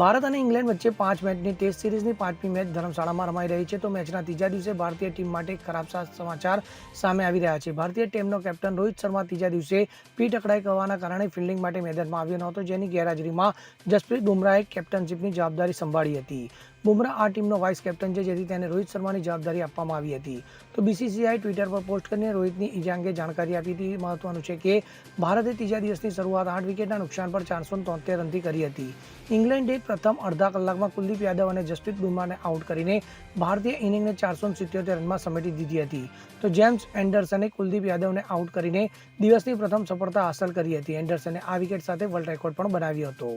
ભારત અને ઇંગ્લેન્ડ વચ્ચે પાંચ મેચની ટેસ્ટ સિરીઝની પાંચમી મેચ ધર્મશાળામાં રમાઈ રહી છે. તો મેચના ત્રીજા દિવસે ભારતીય ટીમ માટે ખરાબ સમાચાર સામે આવી રહ્યા છે. ભારતીય ટીમનો કેપ્ટન રોહિત શર્મા ત્રીજા દિવસે પીઠ અકડાઈ કરવાના કારણે ફિલ્ડિંગ માટે મેદાનમાં આવ્યો નહોતો. જેની ગેરહાજરીમાં જસપ્રીત બુમરાહે કેપ્ટનશીપની જવાબદારી સંભાળી હતી. બુમરાહ આ ટીમનો વાઇસ કેપ્ટન છે, જેથી તેને રોહિત શર્માની જવાબદારી આપવામાં આવી હતી. તો બીસીસીઆઈ ટ્વિટર પર પોસ્ટ કરીને રોહિતની ઈજા અંગે જાણકારી આપી હતી. મહત્વનું છે કે, ભારતે ત્રીજા દિવસની શરૂઆત આઠ વિકેટના નુકસાન પર ચારસો તોતેર રનથી કરી હતી. ઇંગ્લેન્ડે પ્રથમ અડધા કલાકમાં કુલદીપ યાદવ અને જસપ્રીત બુમરાહને આઉટ કરીને ભારતીય ઇનિંગને ચારસો સિત્યોતેર રનમાં સમેટી દીધી હતી. તો જેમ્સ એન્ડરસને કુલદીપ યાદવને આઉટ કરીને દિવસની પ્રથમ સફળતા હાંસલ કરી હતી. એન્ડરસને આ વિકેટ સાથે વર્લ્ડ રેકોર્ડ પણ બનાવ્યો હતો.